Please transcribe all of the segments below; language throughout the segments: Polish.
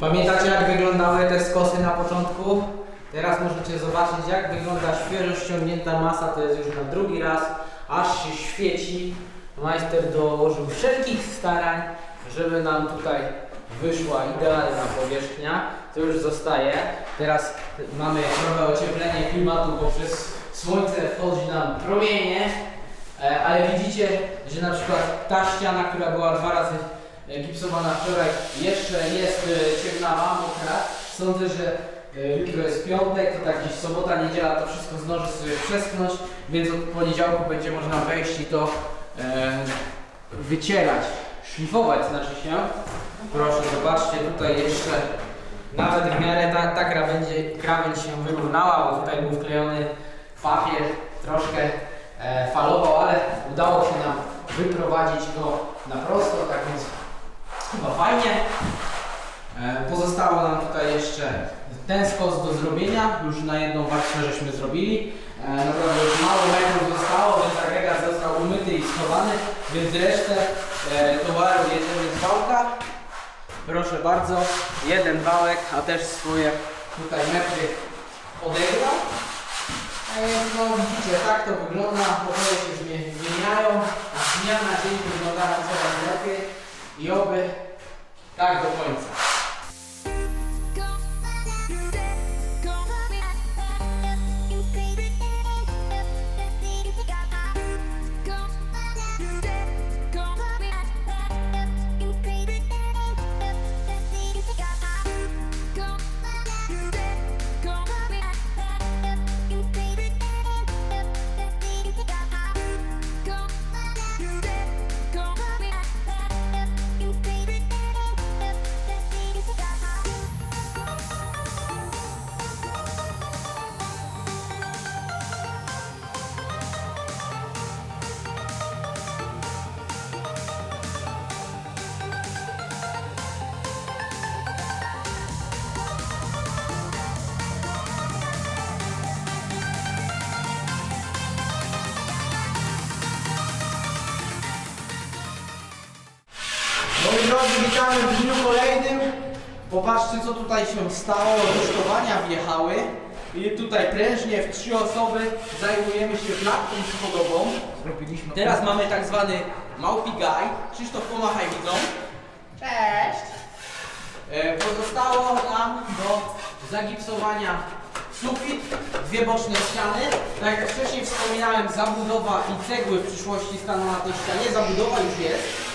Pamiętacie jak wyglądały te skosy na początku? Teraz możecie zobaczyć jak wygląda świeżo ściągnięta masa, to jest już na drugi raz, aż się świeci. Majster dołożył wszelkich starań, żeby nam tutaj wyszła idealna powierzchnia. To już zostaje. Teraz mamy trochę ocieplenie klimatu, bo przez słońce wchodzi nam promienie. E, Ale widzicie, że na przykład ta ściana, która była dwa razy gipsowana wczoraj, jeszcze jest e, ciemnawa, mokra. Sądzę, że e, jutro jest piątek, to tak gdzieś sobota, niedziela, to wszystko zdąży sobie przeschnąć, więc od poniedziałku będzie można wejść i to e, wycierać, szlifować znaczy się. Proszę, zobaczcie, tutaj jeszcze nawet w miarę ta, ta krawędź, krawędź się wyrównała, bo tutaj był wklejony papier, troszkę e, falował, ale udało się nam wyprowadzić go na prosto, tak więc chyba fajnie. E, pozostało nam tutaj jeszcze ten skos do zrobienia, już na jedną warstwę żeśmy zrobili. E, naprawdę już mało metrów zostało, więc agregat został umyty i schowany, więc resztę e, towaru jedziemy z wałka. Proszę bardzo, jeden wałek, a też swoje tutaj metry odegrał. No widzicie, tak to wygląda, pokoje się zmie- zmieniają, a z dnia na dzień wyglądają coraz lepiej i oby tak do końca. Witamy w dniu kolejnym. Popatrzcie co tutaj się stało. Rusztowania wjechały. I tutaj prężnie w trzy osoby zajmujemy się klatką schodową. Zrobiliśmy. Teraz mamy tak zwany małpi guy. Krzysztof pomachaj widzom. Cześć! E, pozostało nam do zagipsowania sufit, dwie boczne ściany. Tak jak wcześniej wspominałem, zabudowa i cegły w przyszłości staną na tej ścianie. Zabudowa już jest.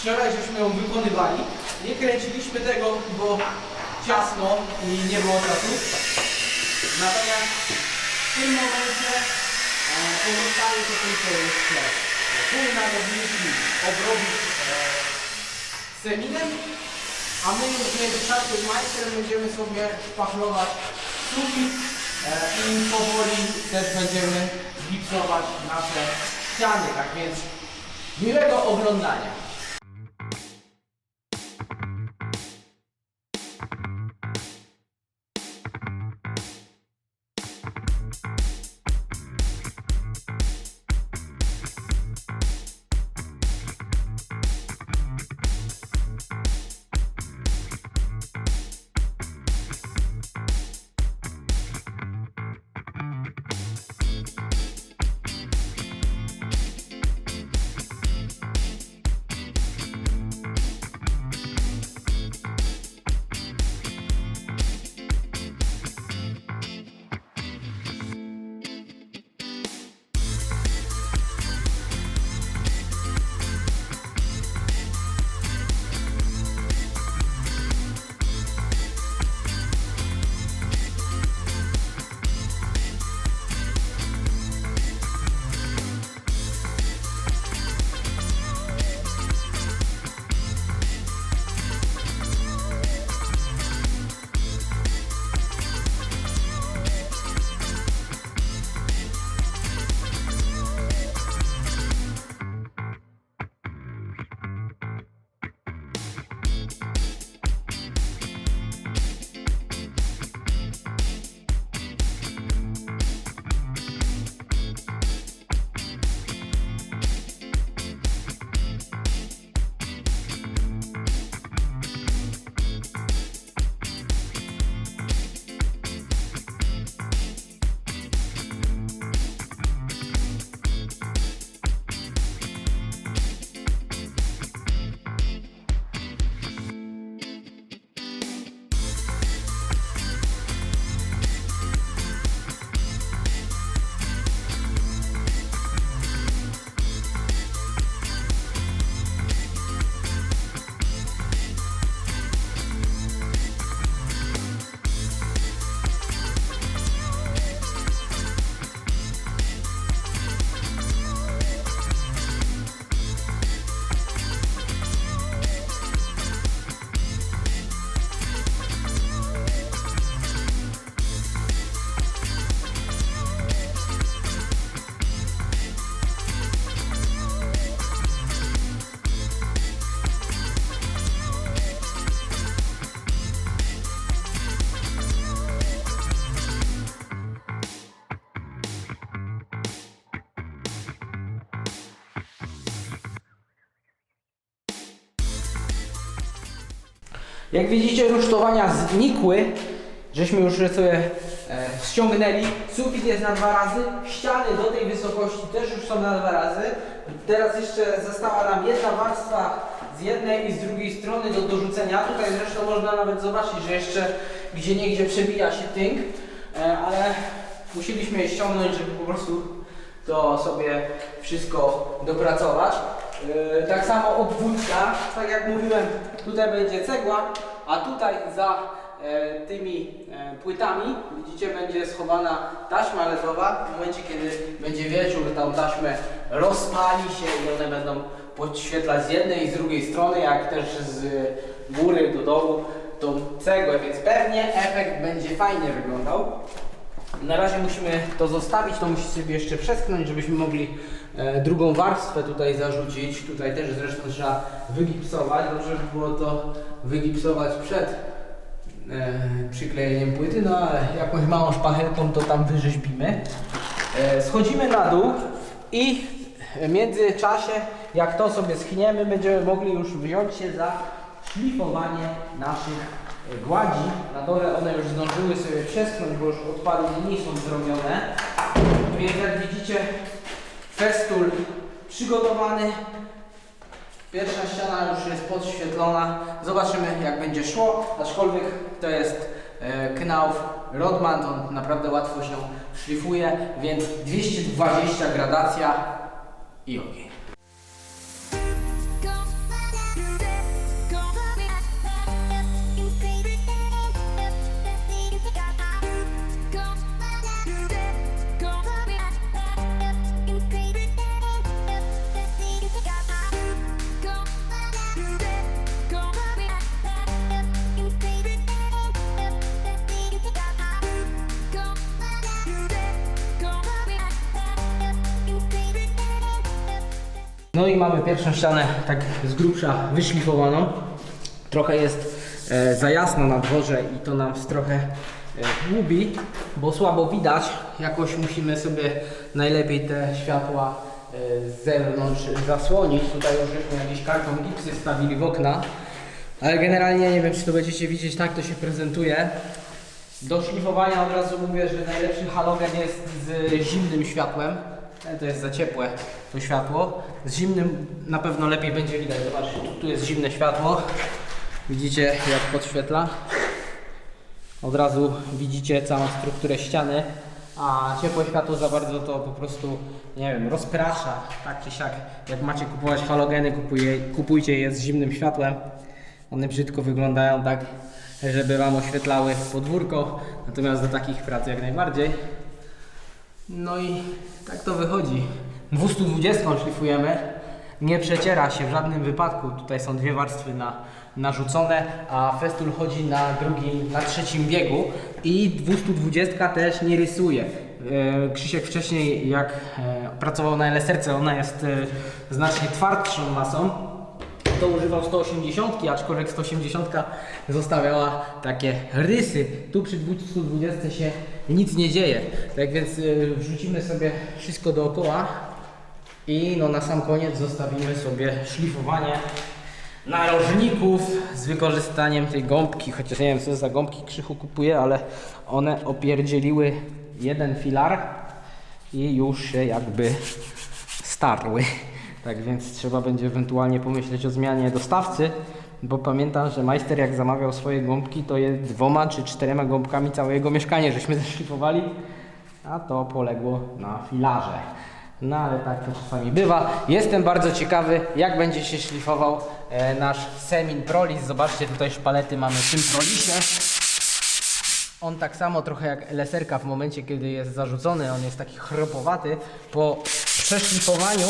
Wczoraj żeśmy ją wykonywali. Nie kręciliśmy tego, bo ciasno i nie było czasu. Natomiast w tym momencie e, pozostaje to tylko jeszcze pół narowniki obrobić e, seminem, a my już w międzyczasie z będziemy sobie szpachlować sufit e, i powoli też będziemy gipsować nasze ściany, tak więc miłego oglądania. Jak widzicie rusztowania znikły, żeśmy już sobie e, ściągnęli. Sufit jest na dwa razy, ściany do tej wysokości też już są na dwa razy. Teraz jeszcze została nam jedna warstwa z jednej i z drugiej strony do dorzucenia. Tutaj zresztą można nawet zobaczyć, że jeszcze gdzie niegdzie przebija się tynk, e, ale musieliśmy je ściągnąć, żeby po prostu to sobie wszystko dopracować. E, Tak samo obwódka, tak jak mówiłem, tutaj będzie cegła, a tutaj za e, tymi e, płytami, widzicie, będzie schowana taśma ledowa. W momencie, kiedy będzie wieczór, tą taśmę rozpali się i one będą podświetlać z jednej i z drugiej strony, jak też z góry do dołu tą cegłę, więc pewnie efekt będzie fajnie wyglądał. Na razie musimy to zostawić, to musi sobie jeszcze przesknąć, żebyśmy mogli drugą warstwę tutaj zarzucić. Tutaj też zresztą trzeba wygipsować. Dobrze by było to wygipsować przed e, przyklejeniem płyty, no ale jakąś małą szpachelką to tam wyrzeźbimy. E, schodzimy na dół i w międzyczasie, jak to sobie schniemy, będziemy mogli już wziąć się za szlifowanie naszych e, gładzi. Na dole one już zdążyły sobie przeschnąć, bo już odpady nie są zrobione. Więc jak widzicie, festul przygotowany. Pierwsza ściana już jest podświetlona. Zobaczymy jak będzie szło. Aczkolwiek to jest e, Knauf Rodman, on naprawdę łatwo się szlifuje, więc 220 gradacja i ogień. Mamy pierwszą ścianę tak z grubsza wyszlifowaną. Trochę jest e, za jasno na dworze i to nam trochę e, bo słabo widać. Jakoś musimy sobie najlepiej te światła e, z zewnątrz zasłonić. Tutaj już żeśmy jakieś karton gipsy stawili w okna. Ale generalnie nie wiem, czy to będziecie widzieć, tak to się prezentuje. Do szlifowania od razu mówię, że najlepszy halogen jest z zimnym światłem. E, To jest za ciepłe to światło. Z zimnym na pewno lepiej będzie widać. Zobaczcie, tu, jest zimne światło. Widzicie jak podświetla. Od razu widzicie całą strukturę ściany. A ciepłe światło za bardzo to po prostu, nie wiem, rozprasza. Tak czy siak, jak macie kupować halogeny, kupuje, kupujcie je z zimnym światłem. One brzydko wyglądają tak, żeby Wam oświetlały podwórko. Natomiast do takich prac jak najbardziej. No i tak to wychodzi. 220 szlifujemy. Nie przeciera się w żadnym wypadku. Tutaj są dwie warstwy na, narzucone, a festul chodzi na drugim, na trzecim biegu i 220 też nie rysuje. E, Krzysiek wcześniej jak e, pracował na LSRC, ona jest e, znacznie twardszą masą, to używał 180, aczkolwiek 180 zostawiała takie rysy. Tu przy 220 się nic nie dzieje. Tak więc y, wrzucimy sobie wszystko dookoła i no na sam koniec zostawimy sobie szlifowanie narożników z wykorzystaniem tej gąbki, chociaż nie wiem co za gąbki Krzychu kupuje, ale one opierdzieliły jeden filar i już się jakby starły. Tak więc trzeba będzie ewentualnie pomyśleć o zmianie dostawcy, bo pamiętam, że majster jak zamawiał swoje gąbki, to je dwoma czy czterema gąbkami całe jego mieszkanie żeśmy zeszlifowali, a to poległo na filarze. No ale tak to czasami bywa. Jestem bardzo ciekawy, jak będzie się szlifował e, nasz Semin Prolis. Zobaczcie, tutaj szpalety mamy w tym Prolisie. On tak samo trochę jak LSR-ka w momencie, kiedy jest zarzucony, on jest taki chropowaty. Po przeszlifowaniu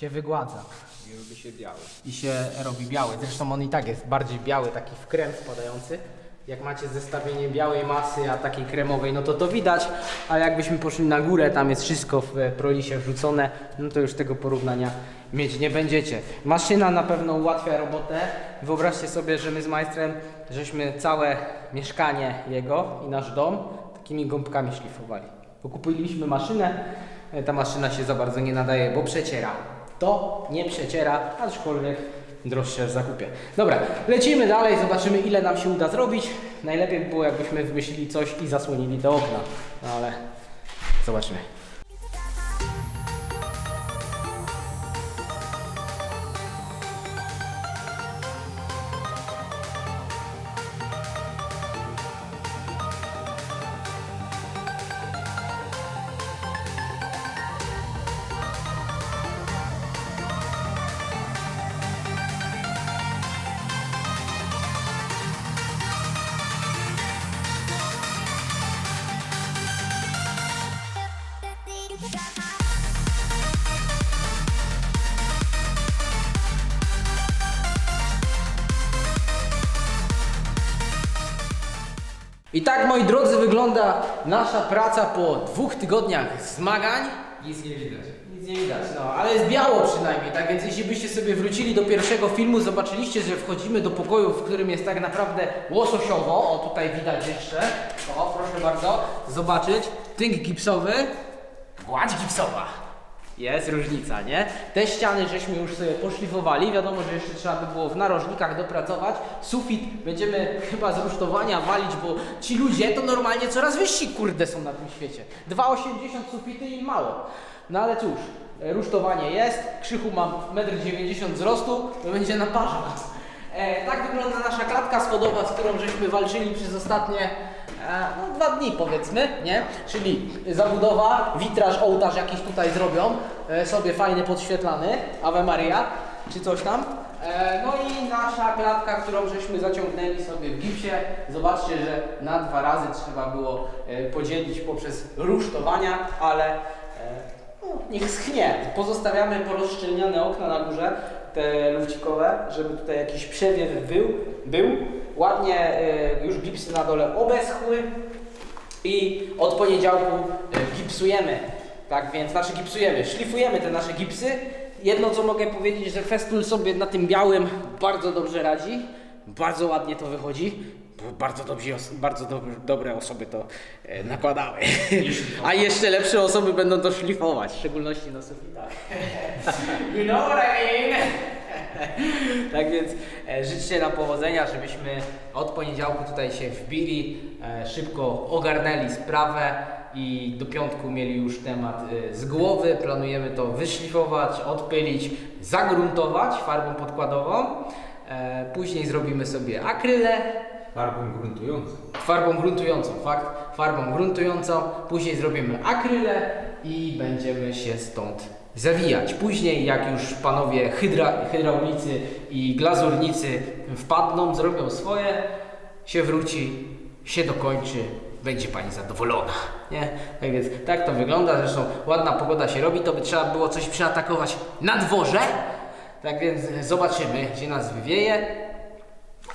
się wygładza. I robi się biały. I się robi biały. Zresztą on i tak jest bardziej biały, taki w krem wpadający. Jak macie zestawienie białej masy, a takiej kremowej, no to to widać. A jakbyśmy poszli na górę, tam jest wszystko w e, prolisie wrzucone, no to już tego porównania mieć nie będziecie. Maszyna na pewno ułatwia robotę. Wyobraźcie sobie, że my z majstrem, żeśmy całe mieszkanie jego i nasz dom takimi gąbkami szlifowali. Bo kupiliśmy maszynę, e, ta maszyna się za bardzo nie nadaje, bo przeciera. To nie przeciera, aczkolwiek droższe w zakupie. Dobra, lecimy dalej, zobaczymy ile nam się uda zrobić. Najlepiej by było jakbyśmy wymyślili coś i zasłonili te okna, no ale zobaczymy. I tak, moi drodzy, wygląda nasza praca po dwóch tygodniach zmagań. Nic nie widać. Nic nie widać, no, ale jest biało przynajmniej, tak więc jeśli byście sobie wrócili do pierwszego filmu, zobaczyliście, że wchodzimy do pokoju, w którym jest tak naprawdę łososiowo, o tutaj widać jeszcze, o proszę bardzo, zobaczyć, tynk gipsowy, gładź gipsowa. Jest różnica, nie? Te ściany żeśmy już sobie poszlifowali, wiadomo, że jeszcze trzeba by było w narożnikach dopracować. Sufit będziemy chyba z rusztowania walić, bo ci ludzie to normalnie coraz wyżsi kurde są na tym świecie. 2,80 sufity im mało. No ale cóż, rusztowanie jest, krzychu mam 1,90 m wzrostu, to będzie na parze. E, tak wygląda nasza klatka schodowa, z którą żeśmy walczyli przez ostatnie e, no, dwa dni powiedzmy, nie? Czyli zabudowa, witraż, ołtarz jakiś tutaj zrobią, e, sobie fajny podświetlany, Ave Maria, czy coś tam. No i nasza klatka, którą żeśmy zaciągnęli sobie w gipsie. Zobaczcie, że na dwa razy trzeba było podzielić poprzez rusztowania, ale no, niech schnie. Pozostawiamy porozszczelniane okna na górze, te lufcikowe, żeby tutaj jakiś przewiew był. był. Ładnie e, już gipsy na dole obeschły i od poniedziałku e, gipsujemy. Tak więc, znaczy gipsujemy, szlifujemy te nasze gipsy. Jedno co mogę powiedzieć, że Festool sobie na tym białym bardzo dobrze radzi. Bardzo ładnie to wychodzi. Bardzo, dobrzy, bardzo dob- dobre osoby to e, nakładały. A jeszcze lepsze osoby będą to szlifować, w szczególności na sufitach. You know what I mean? tak więc e, życzcie nam powodzenia, żebyśmy od poniedziałku tutaj się wbili, e, szybko ogarnęli sprawę i do piątku mieli już temat z głowy. Planujemy to wyszlifować, odpylić, zagruntować farbą podkładową. Później zrobimy sobie akrylę, Farbą gruntującą. farbą gruntującą, fakt, farbą gruntującą, później zrobimy akrylę i będziemy się stąd zawijać. Później jak już panowie hydra, hydraulicy i glazurnicy wpadną, zrobią swoje, się wróci, się dokończy, będzie pani zadowolona, nie? Tak więc tak to wygląda, zresztą ładna pogoda się robi, to by trzeba było coś przeatakować na dworze, tak więc zobaczymy, gdzie nas wywieje.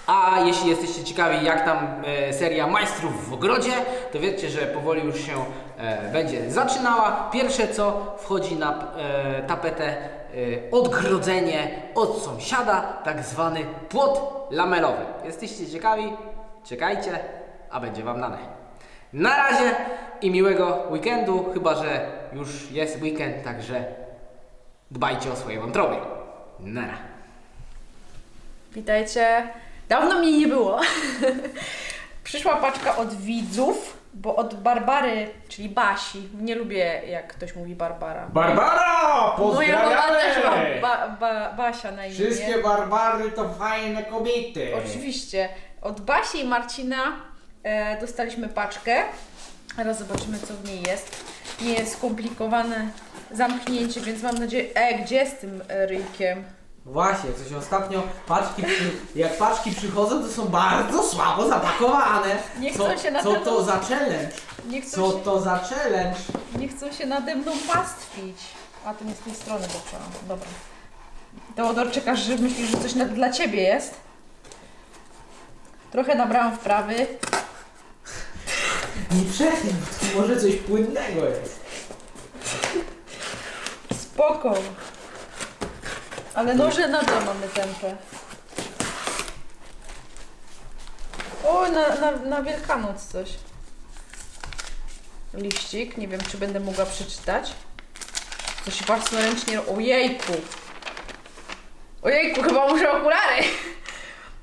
A jeśli jesteście ciekawi, jak tam e, seria Majstrów w ogrodzie, to wiecie, że powoli już się e, będzie zaczynała. Pierwsze co wchodzi na e, tapetę e, odgrodzenie od sąsiada, tak zwany płot lamelowy. Jesteście ciekawi? Czekajcie, a będzie Wam dane. Na razie i miłego weekendu, chyba że już jest weekend, także dbajcie o swoje wątroby. Nara. Witajcie. Dawno mnie nie było. Przyszła paczka od widzów, bo od Barbary, czyli Basi. Nie lubię, jak ktoś mówi Barbara. Barbara! Moja mama też ma Pozdrawiamy! ba, ba, Basia na imię. Wszystkie Barbary to fajne kobiety. Oczywiście. Od Basi i Marcina e, dostaliśmy paczkę. Teraz zobaczymy, co w niej jest. Nie jest skomplikowane zamknięcie, więc mam nadzieję... E, gdzie z tym e, ryjkiem? Właśnie, coś ostatnio paczki, przy, jak paczki przychodzą, to są bardzo słabo zapakowane. Nie co, chcą się na Co ten- to za challenge? Nie chcą, Co się, to za challenge? nie chcą się nade mną pastwić. A to nie z tej strony, bo. Dobra. Teodor, czekasz, że myślisz, że coś na, dla Ciebie jest? Trochę nabrałam wprawy. Nie to może coś płynnego jest. Spoko. Ale noże na to mamy tempę. O, na, na, na Wielkanoc coś. Liścik, nie wiem czy będę mogła przeczytać. Coś własnoręcznie... Ojejku! Ojejku, chyba muszę okulary.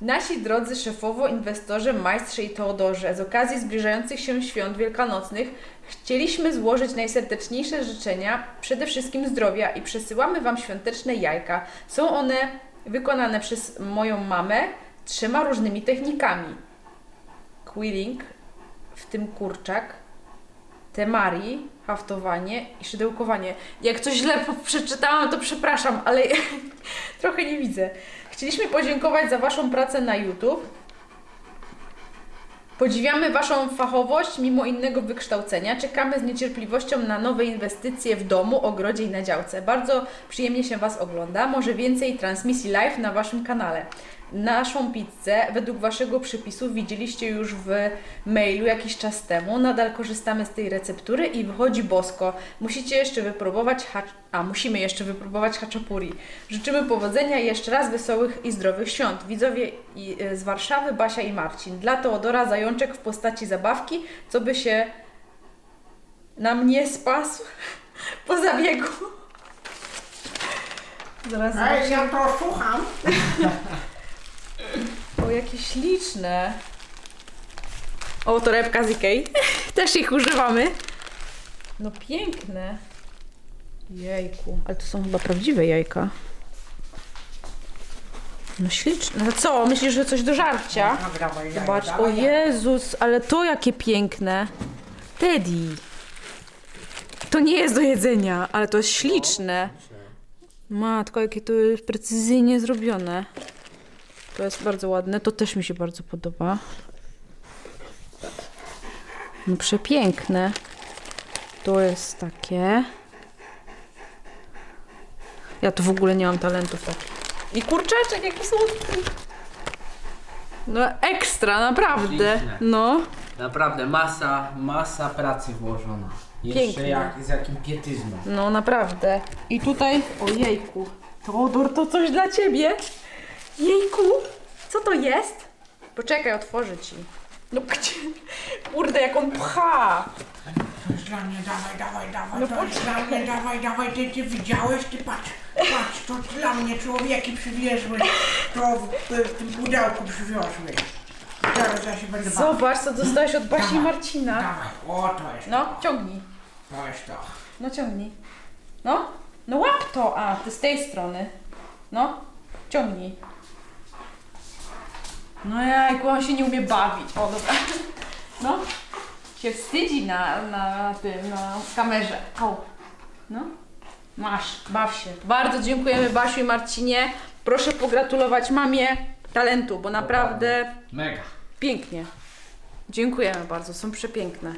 Nasi drodzy szefowo, inwestorze, majstrze i Teodorze, z okazji zbliżających się świąt wielkanocnych chcieliśmy złożyć najserdeczniejsze życzenia, przede wszystkim zdrowia i przesyłamy Wam świąteczne jajka. Są one wykonane przez moją mamę trzema różnymi technikami. Quilling, w tym kurczak, temari, haftowanie i szydełkowanie. Jak coś źle przeczytałam, to przepraszam, ale trochę nie widzę. Chcieliśmy podziękować za Waszą pracę na YouTube. Podziwiamy Waszą fachowość mimo innego wykształcenia. Czekamy z niecierpliwością na nowe inwestycje w domu, ogrodzie i na działce. Bardzo przyjemnie się Was ogląda. Może więcej transmisji live na Waszym kanale. Naszą pizzę według Waszego przepisu widzieliście już w mailu jakiś czas temu. Nadal korzystamy z tej receptury i wychodzi bosko. Musicie jeszcze wypróbować. A, musimy jeszcze wypróbować haczapuri. Życzymy powodzenia i jeszcze raz wesołych i zdrowych świąt. Widzowie e, z Warszawy, Basia i Marcin. Dla Teodora zajączek w postaci zabawki, co by się nam nie spasł po zabiegu. Zaraz Ej, ja to słucham. O, jakie śliczne. O, torebka z Ikei. Też ich używamy. No piękne. Jejku. Ale to są chyba prawdziwe jajka. No śliczne. No co, myślisz, że coś do żarcia? No, Zobacz, dawaj, o. Jezus, ale to jakie piękne. Teddy. To nie jest do jedzenia, ale to jest śliczne. Matko, jakie to jest precyzyjnie zrobione. To jest bardzo ładne, to też mi się bardzo podoba. No przepiękne. To jest takie. Ja tu w ogóle nie mam talentów takich. I kurczaczek, jaki słodki. No ekstra, naprawdę. Śliczne. No. Naprawdę, masa, masa pracy włożona. Jeszcze Piękne. jak, z jakim pietyzmem. No naprawdę. I tutaj, ojejku, Teodor, to coś dla ciebie. Jejku, co to jest? Poczekaj, otworzę ci. No gdzie? Kurde, jak on pcha. To jest dla mnie, dawaj, dawaj, dawaj, No to jest dla mnie, dawaj, dawaj, ty, ty widziałeś, ty patrz, patrz, to dla mnie człowieki przywiezły, to w, w tym pudełku przywiozły. Teraz ja się będę bawił. Zobacz, co dostałeś od Basi i Marcina. Dawaj, o to jest, No, ciągnij. to jest to. No, ciągnij. No, no łap to. A, ty z tej strony. No, ciągnij. No jajku, on się nie umie bawić. O, dobra. No, się wstydzi na, na tym, na kamerze. Au. No, masz, baw się. Bardzo dziękujemy Basiu i Marcinie. Proszę pogratulować mamie talentu, bo naprawdę Mega. pięknie. Dziękujemy bardzo, są przepiękne.